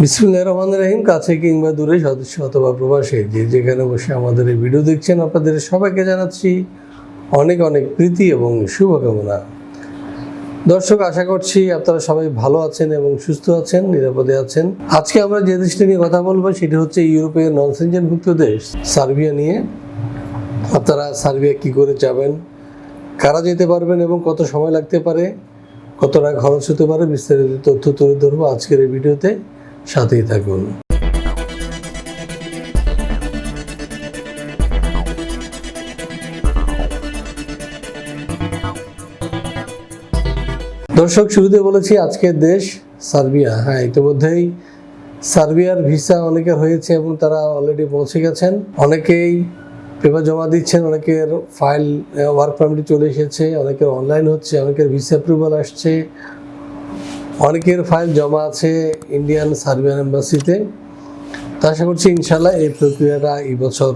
বিসমুল্লাহ রহমান রহিম, কাছে কিংবা দূরে সদস্য অথবা প্রবাসে, যে যেখানে বসে আমাদের এই ভিডিও দেখছেন, আপনাদের সবাইকে জানাচ্ছি অনেক অনেক প্রীতি এবং শুভকামনা। দর্শক, আশা করছি আপনারা সবাই ভালো আছেন এবং সুস্থ আছেন, নিরাপদে আছেন। আজকে আমরা যে দেশটি নিয়ে কথা বলব, সেটি হচ্ছে ইউরোপের নন সেঞ্জনভুক্ত দেশ, সার্বিয়া নিয়ে। আপনারা সার্বিয়া কি করে যাবেন, কারা যেতে পারবেন এবং কত সময় লাগতে পারে, কতটা খরচ হতে পারে, বিস্তারিত তথ্য তুলে ধরবো আজকের এই ভিডিওতে। সাথেই থাকুন। দর্শক, শুরুতে বলেছি আজকের দেশ সার্বিয়া। হ্যাঁ ইতিমধ্যেই সার্বিয়ার ভিসা অনেকের হয়েছে এবং তারা অলরেডি পৌঁছে গেছেন। অনেকেই পেপার জমা দিচ্ছেন, অনেকের ফাইল ওয়ার্ক পারমিট চলে এসেছে, অনেকের অনলাইন হচ্ছে, অনেকের ভিসা অ্যাপ্রুভাল আসছে। অনেকের ফাইল জমা আছে ইন্ডিয়ান সার্বিয়ান এম্বাসিতে তা আশা করছি ইনশাল্লাহ এই প্রক্রিয়াটা এই বছর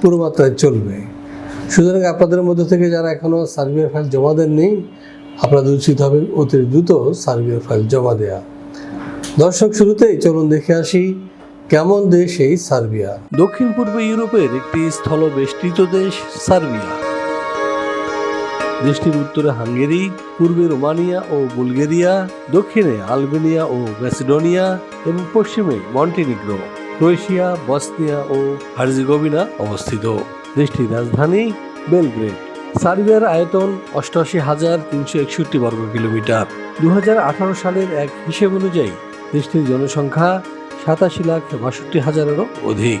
পুরো মাত্রায় চলবে। সুতরাং আপনাদের মধ্যে থেকে যারা এখনও সার্বিয়ার ফাইল জমা দেননি, আপনাদের উচিত হবে অতি দ্রুত সার্বিয়ার ফাইল জমা দেয়া। দর্শক, শুরুতেই চলুন দেখে আসি কেমন দেশ এই সার্বিয়া দক্ষিণ পূর্ব ইউরোপের একটি স্থলবেষ্টিত দেশ সার্বিয়া দেশটির উত্তরে হাঙ্গেরি, পূর্বে রোমানিয়া ও বুলগেরিয়া, দক্ষিণে আলবেনিয়া ও ম্যাসিডোনিয়া এবং পশ্চিমে মন্টিনিগ্রো, ক্রোয়েশিয়া, বসনিয়া ও হার্জিগোভিনা অবস্থিত। দেশটির রাজধানী বেলগ্রেড। সার্বিয়ার আয়তন অষ্টআশি হাজার তিনশো একষট্টি বর্গ কিলোমিটার। দু হাজার আঠারো সালের এক হিসেব অনুযায়ী দেশটির জনসংখ্যা সাতাশি লাখ বাষট্টি হাজারেরও অধিক।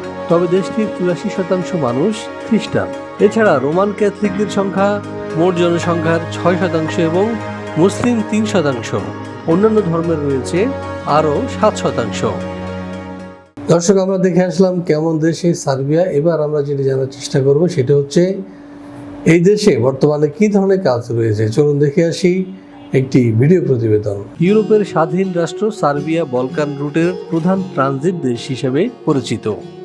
তবে দেশটির চুরাশি শতাংশ মানুষ খ্রিস্টান। এছাড়া রোমান ক্যাথলিকদের সংখ্যা মোট জনসংখ্যার ছয় শতাংশ এবং মুসলিম তিন শতাংশ। অন্যান্য ধর্মের রয়েছে আরও সাত শতাংশ। দর্শক, আমরা দেখে আসলাম কেমন দেশ সার্বিয়া। এবার আমরা যেটি জানার চেষ্টা করব সেটা হচ্ছে, এই দেশে বর্তমানে কি ধরনের কাজ রয়েছে? চলুন দেখে আসি একটি ভিডিও প্রতিবেদন। ইউরোপের স্বাধীন রাষ্ট্র সার্বিয়া বলকান রুটের প্রধান ট্রানজিট দেশ হিসেবে পরিচিত।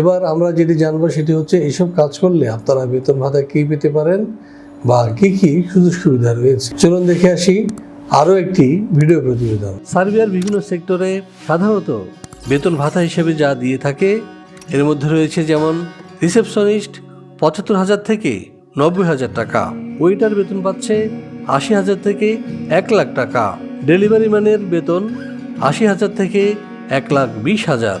এবার আমরা যেটি জানব সেটি হচ্ছে এইসব কাজ করলে আপনারা বেতন ভাতা কি পেতে পারেন বা কি কি সুযোগ সুবিধা রয়েছে? চলুন দেখে আসি আরও একটি ভিডিও প্রতিবেদন। সার্বিয়ার বিভিন্ন সেক্টরে সাধারণত বেতন ভাতা হিসেবে যা দিয়ে থাকে, এর মধ্যে রয়েছে যেমন রিসেপশনিস্ট পঁচাত্তর হাজার থেকে নব্বই হাজার টাকা, ওয়েটার বেতন পাচ্ছে আশি হাজার থেকে এক লাখ টাকা, ডেলিভারি ম্যানের বেতন আশি হাজার থেকে এক লাখ বিশ হাজার।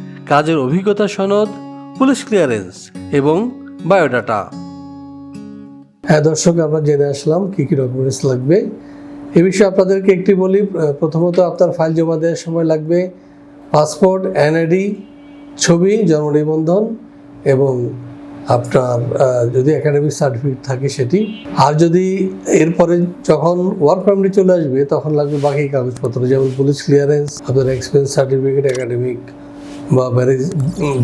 কাজের অভিজ্ঞতা সনদ, পুলিশ ক্লিয়ারেন্স এবং বায়োডাটা। হ্যাঁ দর্শক, আমরা জেনে আসলাম কি কি ডকুমেন্টস লাগবে। এ বিষয়ে আপনাদেরকে একটি বলি প্রথমত আপনার ফাইল জমা দেওয়ার সময় লাগবে পাসপোর্ট এনআইডি ছবি, জন্ম নিবন্ধন এবং আপনার যদি একাডেমিক সার্টিফিকেট থাকে সেটি। আর যদি এরপরে যখন ওয়ার্ক পারমিট চলে আসবে, তখন লাগবে বাকি কাগজপত্র, যেমন পুলিশ ক্লিয়ারেন্স আপনার এক্সপেন্স সার্টিফিকেট একাডেমিক বা ম্যারেজ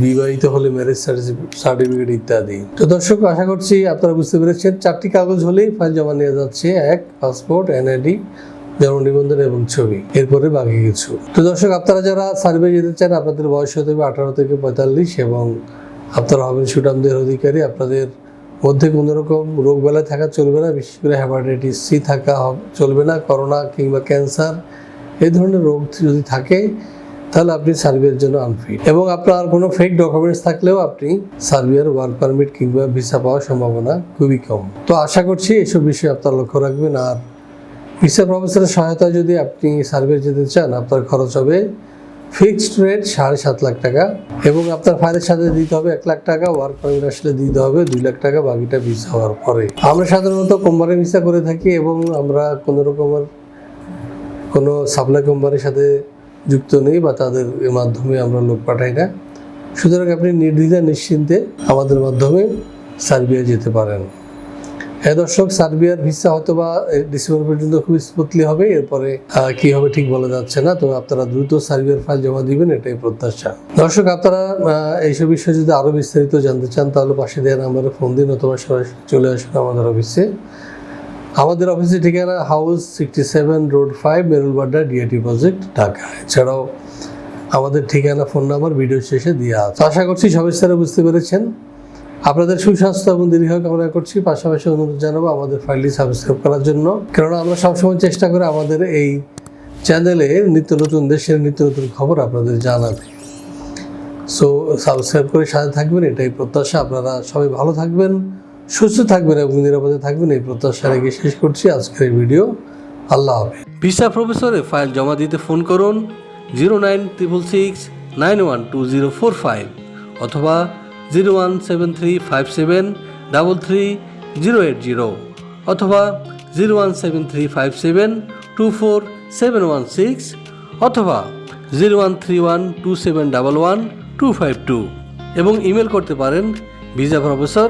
বিবাহিত হলে ম্যারেজ সার্টিফিকেট ইত্যাদি। তো দর্শক, আশা করছি আপনারা বুঝতে পেরেছেন। চারটি কাগজ হলেই ফাইল জমা নেওয়া যাচ্ছে। এক পাসপোর্ট এনআইডি জন্ম নিবন্ধন এবং ছবি। এরপরে বাকি কিছু। তো দর্শক, আপনারা যারা সার্ভে যেতে চান, আপনাদের বয়স হতে হবে আঠারো থেকে পঁয়তাল্লিশ এবং আপনারা হবেন সুটামদের অধিকারী। আপনাদের মধ্যে কোনো রকম রোগ বেলায় থাকা চলবে না, বিশেষ করে হ্যাপাটাইটিস সি থাকা চলবে না করোনা কিংবা ক্যান্সার এই ধরনের রোগ যদি থাকে তাহলে আপনি সার্বিয়ার জন্য আনফিট এবং আপনার কোনো ফেক ডকুমেন্টস থাকলেও আপনি সার্বিয়ার ওয়ার্ক পারমিট কিংবা ভিসা পাওয়ার সম্ভাবনা খুবই কম। তো আশা করছি এসব বিষয়ে আপনার লক্ষ্য রাখবেন। আর ভিসা প্রফেসরের সহায়তায় যদি আপনি সার্ভে যেতে চান, আপনার খরচ হবে ফিক্সড রেট সাড়ে সাত লাখ টাকা এবং আপনার ফাইলের সাথে দিতে হবে এক লাখ টাকা ওয়ার্ক পারমিট আসলে দিতে হবে দুই লাখ টাকা, বাকিটা ভিসা হওয়ার পরে। আমরা সাধারণত কোম্পানি ভিসা করে থাকি এবং আমরা কোনো রকমের কোনো সাপ্লাই কোম্পানির সাথে যুক্ত নেই বা তাদের মাধ্যমে আমরা লোক পাঠাই না। সুতরাং আপনি নির্দ্বিধা নিশ্চিন্তে আমাদের মাধ্যমে সার্বিয়া যেতে পারেন। হ্যাঁ দর্শক, সার্বিয়ার ভিসা হয়তো বা ডিসেম্বর পর্যন্ত খুব স্মুথলি হবে। এরপরে কি হবে ঠিক বলা যাচ্ছে না। তো আপনারা দ্রুত সার্বিয়ার ফাইল জমা দিবেন, এটাই প্রত্যাশা। দর্শক, আপনারা এইসব বিষয়ে যদি আরও বিস্তারিত জানতে চান, তাহলে পাশে দেওয়া নাম্বারে ফোন দিন, অথবা সরাসরি চলে আসুন আমাদের অফিসে। আমাদের অফিসের ঠিকানা house sixty seven road five Merul Badda DIT project Dhaka. এছাড়াও আমাদের ঠিকানা ফোন নাম্বার ভিডিও শেষে দেওয়া আছে। আশা করছি সবাই স্যারা বুঝতে পেরেছেন। আপনাদের সুস্বাস্থ্য এবং দীর্ঘ কামনা করছি। পাশাপাশি অনুরোধ জানাব আমাদের ফাইলটি সাবস্ক্রাইব করার জন্য। কেননা আমরা সবসময় চেষ্টা করি আমাদের এই চ্যানেলে নিত্য নতুন, দেশের নিত্য নতুন খবর আপনাদের জানাতে। সো সাবস্ক্রাইব করে সাথে থাকবেন, এটাই প্রত্যাশা। আপনারা সবাই ভালো থাকবেন। সুস্থ থাকবেন এবং নিরাপদে থাকবেন। এই প্রত্যাশা রেখে শেষ করছি আজকের এই ভিডিও। আল্লাহ হাফেজ। ভিসা প্রফেসরে ফাইল জমা দিতে ফোন করুন zero nine triple six nine one two zero four five অথবা zero one seven three five seven double three zero eight zero অথবা zero one seven three five seven two four seven one six অথবা zero one three one two seven double one two five two এবং email করতে পারেন visa professor